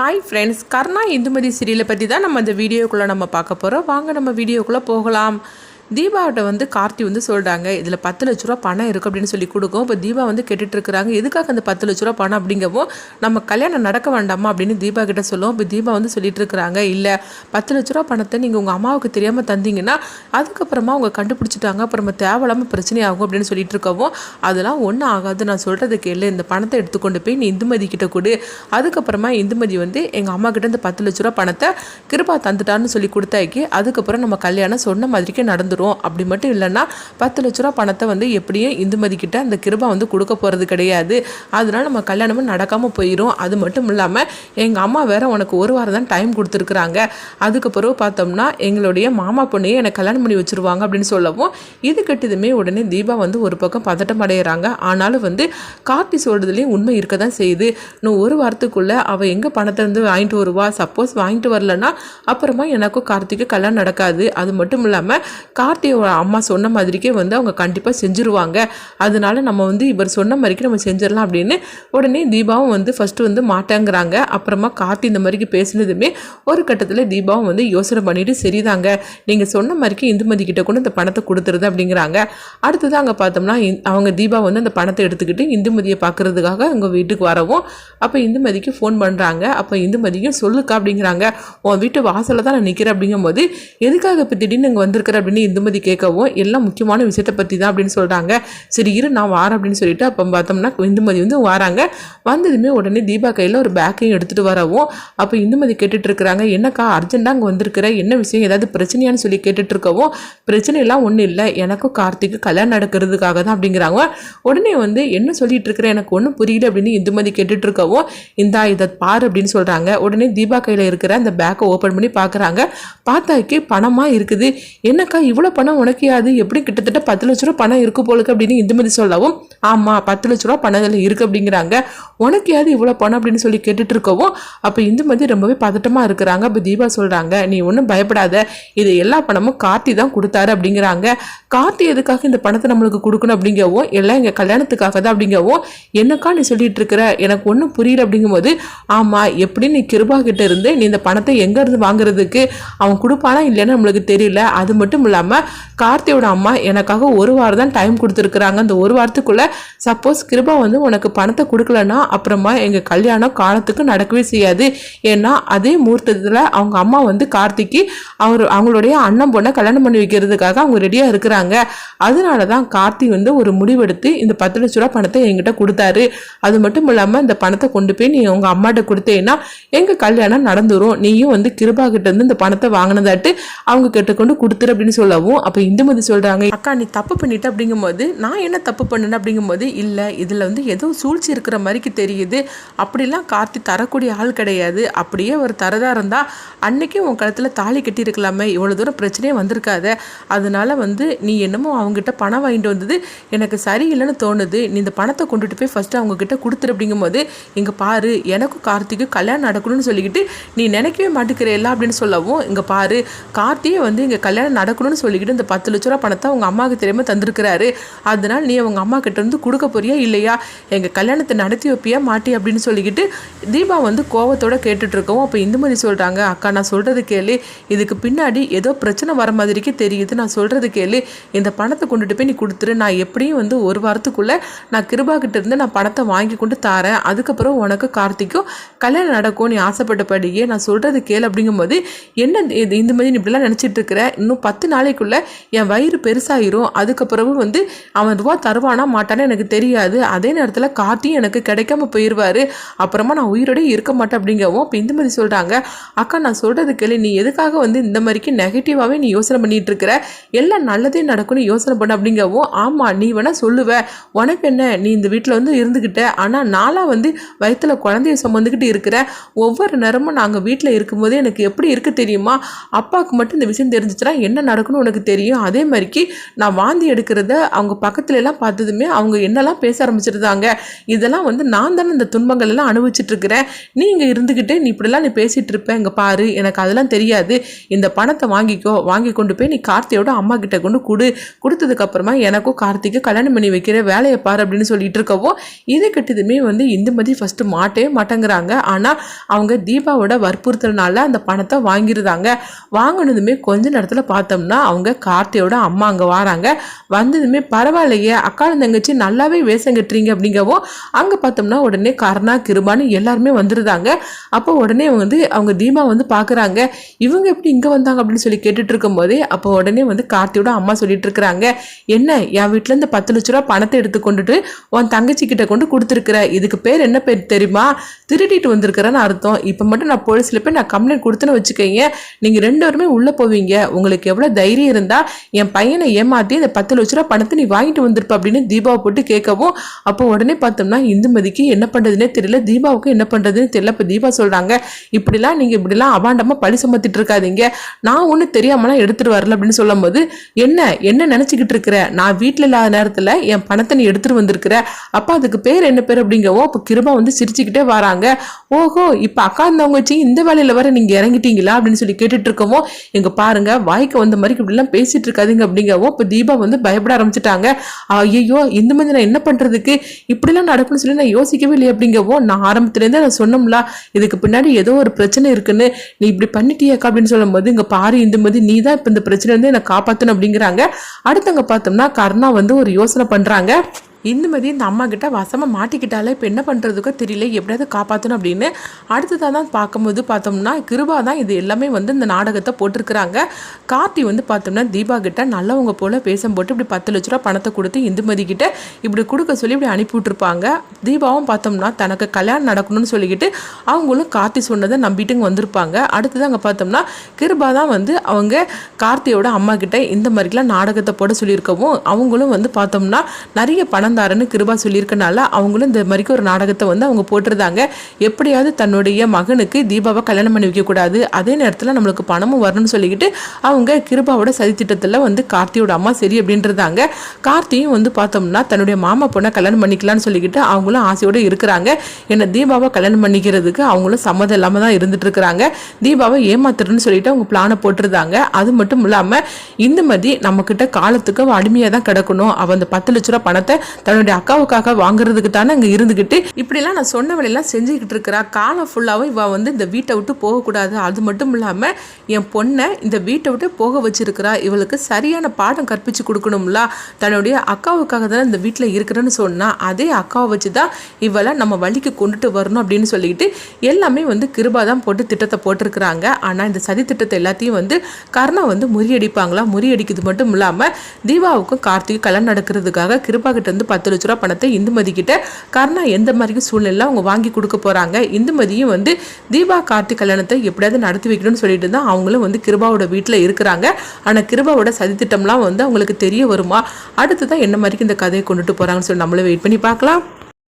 Hi friends கர்ணா இந்துமதி சீரியலை பற்றி தான் நம்ம இந்த வீடியோக்குள்ளே நம்ம பார்க்க போகிறோம் வாங்க நம்ம வீடியோக்குள்ளே போகலாம். தீபாவிட்ட வந்து கார்த்தி வந்து சொல்கிறாங்க இதில் பத்து லட்ச ரூபா பணம் இருக்குது அப்படின்னு சொல்லி கொடுக்கும் இப்போ தீபா வந்து கேட்டுட்டு இருக்கிறாங்க எதுக்காக அந்த பத்து லட்ச ரூபா பணம்? அப்படிங்கவும் நம்ம கல்யாணம் நடக்க வேண்டாமா? அப்படின்னு தீபா கிட்ட சொல்லுவோம். இப்போ தீபா வந்து சொல்லிட்டு இருக்கிறாங்க இல்லை பத்து லட்ச ரூபா பணத்தை நீங்கள் உங்கள் அம்மாவுக்கு தெரியாமல் தந்தீங்கன்னா அதுக்கப்புறமா அவங்க கண்டுபிடிச்சிட்டாங்க அப்புறமா தேவையில்லாமல் பிரச்சனை ஆகும் அப்படின்னு சொல்லிட்டு இருக்கவும் அதெல்லாம் ஒன்றும் ஆகாது நான் சொல்கிறது கேளு இந்த பணத்தை எடுத்துக்கொண்டு போய் நீ இந்துமதி கிட்ட கொடு. அதுக்கப்புறமா இந்துமதி வந்து எங்கள் அம்மா கிட்ட இந்த பத்து லட்ச ரூபா பணத்தை கிருபா தந்துட்டான்னு சொல்லி கொடுத்தாக்கி அதுக்கப்புறம் நம்ம கல்யாணம் சொன்ன மாதிரிக்கே நடந்துடும் தரும் அப்படி மட்டும் இல்லைன்னா பத்து லட்ச ரூபா பணத்தை வந்து எப்படியும் இந்துமதிக்கிட்ட அந்த கிருபா வந்து கொடுக்க போகிறது கிடையாது. அதனால நம்ம கல்யாணமும் நடக்காமல் போயிடும் அது மட்டும் இல்லாமல் எங்கள் அம்மா வேற உனக்கு ஒரு வாரம் தான் டைம் கொடுத்துருக்குறாங்க. அதுக்கு பிறகு பார்த்தோம்னா எங்களுடைய மாமா பொண்ணையே எனக்கு கல்யாணம் பண்ணி வச்சிருவாங்க அப்படின்னு சொல்லவும் இது கெட்டதுமே உடனே தீபா வந்து ஒரு பக்கம் பதட்டம் அடைகிறாங்க ஆனாலும் வந்து கார்த்தி சொல்கிறதுலேயும் உண்மை இருக்க தான் செய்யுது. இன்னும் ஒரு வாரத்துக்குள்ளே அவள் எங்கே பணத்தை வந்து வாங்கிட்டு வருவா? சப்போஸ் வாங்கிட்டு வரலன்னா அப்புறமா எனக்கும் கார்த்திக்கு கல்யாணம் நடக்காது. அது மட்டும் இல்லாமல் கார்த்தியோட அம்மா சொன்ன மாதிரிக்கே வந்து அவங்க கண்டிப்பாக செஞ்சுருவாங்க. அதனால நம்ம வந்து இவர் சொன்ன மாதிரிக்கு நம்ம செஞ்சிடலாம் அப்படின்னு உடனே தீபாவும் வந்து ஃபஸ்ட்டு வந்து மாட்டேங்கிறாங்க. அப்புறமா கார்த்தி இந்த மாதிரிக்கு பேசினதுமே ஒரு கட்டத்தில் தீபாவும் வந்து யோசனை பண்ணிட்டு சரிதாங்க நீங்கள் சொன்ன மாதிரிக்கு இந்துமதி கிட்ட கூட இந்த பணத்தை கொடுத்துருது அப்படிங்கிறாங்க. அடுத்தது அங்கே பார்த்தோம்னா இந்- அவங்க தீபா வந்து அந்த பணத்தை எடுத்துக்கிட்டு இந்துமதியை பார்க்குறதுக்காக அவங்க வீட்டுக்கு வரவும் அப்போ இந்துமதிக்கு ஃபோன் பண்ணுறாங்க அப்போ இந்துமதியும் சொல்லுக்கா அப்படிங்கிறாங்க. உன் வீட்டு வாசலில் தான் நான் நிற்கிறேன் அப்படிங்கும்போது எதுக்காக இப்போ திடீர்னு இங்கே வந்திருக்கிற அப்படின்னு இந்துமதி கேட்கவும் எல்லாம் முக்கியமான விஷயத்தை பற்றி தான் அப்படின்னு சொல்கிறாங்க சரி இரு நான் வாரேன் அப்படின்னு சொல்லிட்டு அப்போ பார்த்தோம்னா இந்துமதி வந்து வராங்க. வந்ததுமே உடனே தீபா கையில் ஒரு பேக்கையும் எடுத்துகிட்டு வரவும் அப்போ இந்துமதி கேட்டுட்டு இருக்கிறாங்க. என்னக்கா அர்ஜென்ட்டாக அங்கே வந்திருக்கிற? என்ன விஷயம்? ஏதாவது பிரச்சனையான்னு சொல்லி கேட்டுட்டு இருக்கவும் பிரச்சனைலாம் ஒன்றும் இல்லை. எனக்கும் கார்த்திக்கு கல்யாணம் நடக்கிறதுக்காக தான் அப்படிங்கிறாங்க. உடனே வந்து என்ன சொல்லிட்டு இருக்கிற? எனக்கு ஒன்றும் புரியல அப்படின்னு இந்துமதி கேட்டுட்டு இருக்கவும் இந்தா இதை பாரு அப்படின்னு சொல்கிறாங்க உடனே தீபா கையில் இருக்கிற அந்த பேக்கை ஓப்பன் பண்ணி பார்க்குறாங்க பார்த்தாக்கி பணமாக இருக்குது. என்னக்கா இவ்வளோ பணம் உனக்கு யாது? எப்படி கிட்டத்தட்ட பத்து லட்ச ரூபா பணம் இருக்கு போலுக்கு அப்படின்னு இந்துமதி சொல்லவும் ஆமாம் பத்து லட்ச ரூபா பணம் இதில் இருக்குது அப்படிங்கிறாங்க. உனக்கு யாது இவ்வளோ பணம் அப்படின்னு சொல்லி கேட்டுட்டு இருக்கவும் அப்போ இந்துமதி ரொம்பவே பதட்டமாக இருக்கிறாங்க. அப்போ தீபா சொல்கிறாங்க நீ ஒன்றும் பயப்படாத. இது எல்லா பணமும் கார்த்தி தான் கொடுத்தாரு அப்படிங்கிறாங்க. கார்த்தி எதுக்காக இந்த பணத்தை நம்மளுக்கு கொடுக்கணும் அப்படிங்கவும் எல்லாம் எங்கள் கல்யாணத்துக்காக தான் அப்படிங்கவும் என்னக்கா நீ சொல்லிட்டு இருக்கிற? எனக்கு ஒன்றும் புரியல அப்படிங்கும்போது ஆமாம் எப்படி நீ கிருபா கிட்ட இருந்து நீ இந்த பணத்தை எங்கேருந்து வாங்குறதுக்கு? அவன் கொடுப்பானா இல்லைன்னு நம்மளுக்கு தெரியல. அது மட்டும் இல்லாமல் கார்த்தியோட அம்மா எனக்காக ஒரு வாரம் தான் டைம் கொடுத்துருக்குறாங்க. அந்த ஒரு வாரத்துக்குள்ளே சப்போஸ் கிருபா வந்து உனக்கு பணத்தை கொடுக்கலன்னா அப்புறமா எங்கள் கல்யாணம் காலத்துக்கு நடக்கவே செய்யாது. ஏன்னா அதே முகூர்த்தத்தில் அவங்க அம்மா வந்து கார்த்திக்கு அவர் அவங்களுடைய அண்ணன் பொண்ணை கல்யாணம் பண்ணி வைக்கிறதுக்காக அவங்க ரெடியாக இருக்கிறாங்க. அதனால தான் கார்த்தி வந்து ஒரு முடிவெடுத்து இந்த பத்து லட்ச ரூபா பணத்தை என்கிட்ட கொடுத்தாரு. அது மட்டும் இல்லாமல் இந்த பணத்தை கொண்டு போய் நீ உங்கள் அம்மாட்ட கொடுத்தேன்னா எங்கள் கல்யாணம் நடந்துரும். நீயும் வந்து கிருபா கிட்ட இருந்து இந்த பணத்தை வாங்கினதாட்டு அவங்க கிட்ட கொண்டு கொடுத்துரு அப்படின்னு சொல்லவும் அப்போ இந்துமதி சொல்கிறாங்க அக்கா நீ தப்பு பண்ணிட்ட அப்படிங்கும்போது நான் என்ன தப்பு பண்ணேன் அப்படிங்கும்போது இல்லை இதில் வந்து ஏதோ சூழ்ச்சி இருக்கிற மாதிரிக்கு தெரியுது. அப்படிலாம் கார்த்தி தரக்கூடிய ஆள் கிடையாது. அப்படியே ஒரு தரதா இருந்தால் அன்னைக்கே உன் கழுத்தில் தாலி கட்டியிருக்கலாமே. இவ்வளோ தூரம் பிரச்சனையே வந்திருக்காத. அதனால் வந்து நீ என்னமோ அவங்ககிட்ட பணம் வாங்கிட்டு வந்தது. எனக்கு சரியில்லைன்னு தோணுது. நீ இந்த பணத்தை கொண்டுட்டு போய் ஃபஸ்ட்டு அவங்கக்கிட்ட கொடுத்துரு அப்படிங்கும்போது இங்கே பாரு எனக்கும் கார்த்திக்கும் கல்யாணம் நடக்கணும்னு சொல்லிக்கிட்டு நீ நினைக்கவே மாட்டேங்கிறேல்ல அப்படின்னு சொல்லவும் இங்கே பாரு கார்த்தியே வந்து இங்கே கல்யாணம் நடக்கணும்னு சொல்லிக்கிட்டு இந்த பத்து லட்ச ரூபா பணத்தை அவங்க அம்மாவுக்கு தெரியாமல் தந்திருக்கிறாரு. அதனால் நீ அவங்க அம்மா கிட்ட இருந்து கொடுக்க போறியா இல்லையா? எங்கள் கல்யாணத்தை நடத்தி வைப்பியா? மாட்டி அப்படின்னு சொல்லிக்கிட்டு தீபா வந்து கோவத்தோட கேட்டுட்டு அப்போ இந்துமதி சொல்கிறாங்க அக்கா நான் சொல்கிறது கேளு. இதுக்கு பின்னாடி ஏதோ பிரச்சனை வர மாதிரிக்கு தெரியுது. நான் சொல்கிறது கேளு. இந்த பணத்தை கொண்டுட்டு போய் நீ கொடுத்துரு. நான் எப்படியும் வந்து ஒரு வாரத்துக்குள்ளே நான் கிருபா கிட்ட இருந்து நான் பணத்தை வாங்கி கொண்டு தாரேன். அதுக்கப்புறம் உனக்கு கார்த்திக்கும் கல்யாணம் நடக்கும் நீ ஆசைப்பட்டபடியே நான் சொல்கிறது கேளு. அப்படிங்கும்போது என்ன இது இந்த மாதிரி நீ இப்படிலாம் நினச்சிட்டு இருக்கிற இன்னும் பத்து நாளைக்குள்ளே என் வயிறு பெருசாயிரும். அதுக்கப்புறமும் வந்து அவன் ரூபா தருவானா மாட்டானே எனக்கு தெரியாது. அதே நேரத்தில் கார்த்தியும் எனக்கு கிடைக்காம போயிடுவாரு அப்புறமா நான் உயிரோடய இருக்க மாட்டேன் அப்படிங்கவும் இப்போ இந்த மாதிரி சொல்கிறாங்க அக்கா நான் சொல்கிறது கேளு. நீ எதுக்காக வந்து இந்த மாதிரிக்கு நெகட்டிவாகவே நீ யோசனை பண்ணிகிட்டு இருக்கிற எல்லாம் நல்லதே நடக்கும்னு யோசனை பண்ண அப்படிங்கவும் ஆமாம் நீ வேணால் சொல்லுவ. உனக்கு என்ன? நீ இந்த வீட்டில் வந்து இருந்துக்கிட்ட ஆனால் நாளாக வந்து வயிற்றில் குழந்தைய சுமந்துக்கிட்டு இருக்கிற. ஒவ்வொரு நேரமும் நாங்கள் வீட்டில் இருக்கும்போது எனக்கு எப்படி இருக்க தெரியுமா? அப்பாவுக்கு மட்டும் இந்த விஷயம் தெரிஞ்சிச்சுன்னா என்ன நடக்கும்னு உனக்கு தெரியும்? அதே மாதிரிக்கு நான் வாந்தி எடுக்கிறத அவங்க பக்கத்துல எல்லாம் பார்த்ததுமே அவங்க என்னெல்லாம் பேச ஆரம்பிச்சிருந்தாங்க. இதெல்லாம் வந்து நான் தானே இந்த துன்பங்கள் எல்லாம் அனுபவிச்சுட்டு இருக்கிறேன். நீ இங்கே இருந்துக்கிட்டு நீ இப்படிலாம் நீ பேசிட்டு இருப்பேன் இங்கே பாரு எனக்கு அதெல்லாம் தெரியாது. இந்த பணத்தை வாங்கிக்கோ வாங்கி கொண்டு போய் நீ கார்த்தியோட அம்மா கிட்ட கொண்டு கொடு. கொடுத்ததுக்கப்புறமா எனக்கும் கார்த்திக்கு கல்யாணம் பண்ணி வைக்கிற வேலையை பாரு அப்படின்னு சொல்லிட்டு இருக்கவோ இது கட்டியதுமே வந்து இந்துமதி ஃபஸ்ட்டு மாட்டே மாட்டேங்கிறாங்க. ஆனால் அவங்க தீபாவோட வற்புறுத்தல்னால அந்த பணத்தை வாங்கிடுறாங்க. வாங்கினதுமே கொஞ்ச நேரத்தில் பார்த்தோம்னா அவங்க கார்த்தியோட அம்மா அங்கே வராங்க. வந்ததுமே பரவாயில்லையே அக்கா தங்கச்சி நல்லாவே வேஷம் கட்டுறீங்க அப்படிங்கவும் அங்கே பார்த்தோம்னா உடனே கருணா கிருபான்னு எல்லாருமே வந்துருந்தாங்க. அப்போ உடனே வந்து அவங்க தீபா வந்து பார்க்குறாங்க இவங்க எப்படி இங்கே வந்தாங்க அப்படின்னு சொல்லி கேட்டுட்டு இருக்கும்போதே அப்போ உடனே வந்து கார்த்தியோட அம்மா சொல்லிட்டு இருக்கிறாங்க என்ன என் வீட்டில் இருந்து பத்து லட்ச ரூபா பணத்தை எடுத்து கொண்டுட்டு உன் தங்கச்சி கிட்ட கொண்டு கொடுத்துருக்குற? இதுக்கு பேர் என்ன பேர் தெரியுமா? திருடிட்டு வந்திருக்கிறேன்னு அர்த்தம். இப்போ மட்டும் நான் போலீஸில் போய் நான் கம்ப்ளைண்ட் கொடுத்துன்னு வச்சுக்கோங்க நீங்கள் ரெண்டு பேருமே உள்ளே போவீங்க. உங்களுக்கு எவ்வளோ தைரியம் இருந்தால் என் பையனை ஏமாற்றி இந்த பத்து லட்ச ரூபா பணத்தை நீ வாங்கிட்டு வந்திருப்ப அப்படின்னு தீபாவை போட்டு கேட்கவும் அப்போ உடனே பார்த்தோம்னா இந்துமதிக்கு என்ன பண்ணுறதுனே தெரியல. தீபாவுக்கு என்ன பண்ணுறதுன்னு தெரியல. இப்போ தீபா சொல்கிறாங்க இப்படிலாம் நீங்கள் இப்படிலாம் அபாண்டமாக பழி சுமத்திட்டு இருக்காதீங்க. நான் ஒன்றும் தெரியாமலாம் எடுத்துகிட்டு வரல. அப்படின்னு சொல்லும்போது என்ன என்ன நினச்சிக்கிட்டு இருக்கிற? நான் வீட்டில் இல்லாத நேரத்தில் என் பணத்தை நீ எடுத்துகிட்டு வந்திருக்கிற? அப்போ அதுக்கு பேர் என்ன பேர் அப்படிங்கவோ அப்போ கிருபா வந்து சிரிச்சுக்கிட்டே வராங்க. ஓஹோ இப்போ அக்கா இருந்தவங்க வச்சு இந்த வேலையில் வர நீங்கள் இறங்கிட்டீங்களா? அப்படின்னு சொல்லி கேட்டுட்டு இருக்கவோ எங்க பாருங்க வாய்க்கு வந்த மாதிரி இப்படிலாம் பேசிட்டு இருக்காதீங்க. அப்படிங்கவோ இப்போ தீபா வந்து பயப்பட ஆரம்பிச்சிட்டாங்க. ஐயோ இந்த மாதிரி நான் என்ன பண்ணுறதுக்கு இப்படிலாம் நடக்கும்னு சொல்லி நான் யோசிக்கவே இல்லை அப்படிங்கவோ? நான் ஆரம்பத்துலேருந்தே நான் சொன்னோம்ல. இதுக்கு பின்னாடி ஏதோ ஒரு பிரச்சனை இருக்குன்னு. நீ இப்படி பண்ணிட்டியாக்கா அப்படின்னு சொல்லும்போது இங்கே பாரு இந்த மாதிரி நீ தான் இப்போ இந்த பிரச்சனை வந்து என்னை காப்பாற்றணும் அப்படிங்கிறாங்க. அடுத்தவங்க பார்த்தோம்னா கருணா வந்து ஒரு யோசனை பண்ணுறாங்க இந்துமதி இந்த அம்மா கிட்ட வசமாக மாட்டிக்கிட்டாலே இப்போ என்ன பண்ணுறதுக்கோ தெரியல எப்படியாவது காப்பாற்றணும் அப்படின்னு அடுத்ததாக தான் பார்க்கும்போது பார்த்தோம்னா கிருபா தான் இது எல்லாமே வந்து இந்த நாடகத்தை போட்டிருக்கிறாங்க. கார்த்தி வந்து பார்த்தோம்னா தீபா கிட்ட நல்லவங்க போல் பேசம் போட்டு இப்படி பத்து லட்ச ரூபா பணத்தை கொடுத்து இந்துமதி கிட்ட இப்படி கொடுக்க சொல்லி இப்படி அனுப்பி விட்ருப்பாங்க தீபாவும் பார்த்தோம்னா தனக்கு கல்யாணம் நடக்கணும்னு சொல்லிக்கிட்டு அவங்களும் கார்த்தி சொன்னதை நம்பிட்டுங்க வந்திருப்பாங்க. அடுத்தது அங்கே பார்த்தோம்னா கிருபா தான் வந்து அவங்க கார்த்தியோட அம்மா கிட்ட இந்த மாதிரிலாம் நாடகத்தை போட சொல்லியிருக்கவும் அவங்களும் வந்து பார்த்தோம்னா நிறைய பணம் பணந்தாரன்னு கிருபா சொல்லியிருக்கனால அவங்களும் இந்த மாதிரிக்கு ஒரு நாடகத்தை வந்து அவங்க போட்டிருந்தாங்க. எப்படியாவது தன்னுடைய மகனுக்கு தீபாவை கல்யாணம் பண்ணி வைக்கக்கூடாது அதே நேரத்தில் நம்மளுக்கு பணமும் வரணும்னு சொல்லிக்கிட்டு அவங்க கிருபாவோட சதித்திட்டத்தில் வந்து கார்த்தியோட அம்மா சரி அப்படின்றதாங்க கார்த்தியும் வந்து பார்த்தோம்னா தன்னுடைய மாமா பொண்ணை கல்யாணம் பண்ணிக்கலாம்னு சொல்லிக்கிட்டு அவங்களும் ஆசையோடு இருக்கிறாங்க. என்ன தீபாவை கல்யாணம் பண்ணிக்கிறதுக்கு அவங்களும் சம்மதம் இல்லாமல் தான் இருந்துட்டு இருக்கிறாங்க தீபாவை ஏமாத்துறன்னு சொல்லிட்டு அவங்க பிளானை போட்டிருந்தாங்க. அது மட்டும் இல்லாமல் இந்த மாதிரி நம்மக்கிட்ட காலத்துக்கு அடிமையாக தான் கிடக்கணும். அவள் அந்த பத்து லட்ச ரூபா பணத்தை தன்னுடைய அக்காவுக்காக வாங்குறதுக்கு தானே அங்கே இருந்துக்கிட்டு இப்படிலாம் நான் சொன்ன வேலையெல்லாம் செஞ்சுக்கிட்டு இருக்கிறா. காலம் ஃபுல்லாகவும் இவள் வந்து இந்த வீட்டை விட்டு போகக்கூடாது. அது மட்டும் இல்லாமல் என் பொண்ணை இந்த வீட்டை விட்டு போக வச்சிருக்கிறா. இவளுக்கு சரியான பாடம் கற்பித்து கொடுக்கணும்ல. தன்னுடைய அக்காவுக்காக தானே இந்த வீட்டில் இருக்கிறேன்னு சொன்னால் அதே அக்காவை வச்சு தான் இவளை நம்ம வழிக்கு கொண்டுட்டு வரணும் அப்படின்னு சொல்லிக்கிட்டு எல்லாமே வந்து கிருபா தான் போட்டு திட்டத்தை போட்டிருக்கிறாங்க. ஆனால் இந்த சதி திட்டத்தை எல்லாத்தையும் வந்து கர்ணா வந்து முறியடிப்பாங்களா? முறியடிக்கிறது மட்டும் இல்லாமல் தீபாவுக்கும் கார்த்திகை கல்யாணம் நடக்கிறதுக்காக கிருபா கிட்ட இருந்து பத்து லட்ச ரூபா பணத்தை இந்துமதி கிட்ட கர்ணா எந்த மாதிரி சூழ்நிலை அவங்க வாங்கி கொடுக்க போறாங்க. இந்துமதியும் வந்து தீபா கார்த்திக் கல்யாணத்தை எப்படியாவது நடத்தி வைக்கணும்னு சொல்லிட்டு தான் அவங்களும் வந்து கிருபாவோட வீட்டில் இருக்கிறாங்க. ஆனால் கிருபாவோட சதித்திட்டம்லாம் வந்து அவங்களுக்கு தெரிய வருமா? அடுத்து தான் என்ன மாதிரி இந்த கதையை கொண்டுட்டு போறாங்கன்னு சொல்லி நம்மளும் வெயிட் பண்ணி பார்க்கலாம்.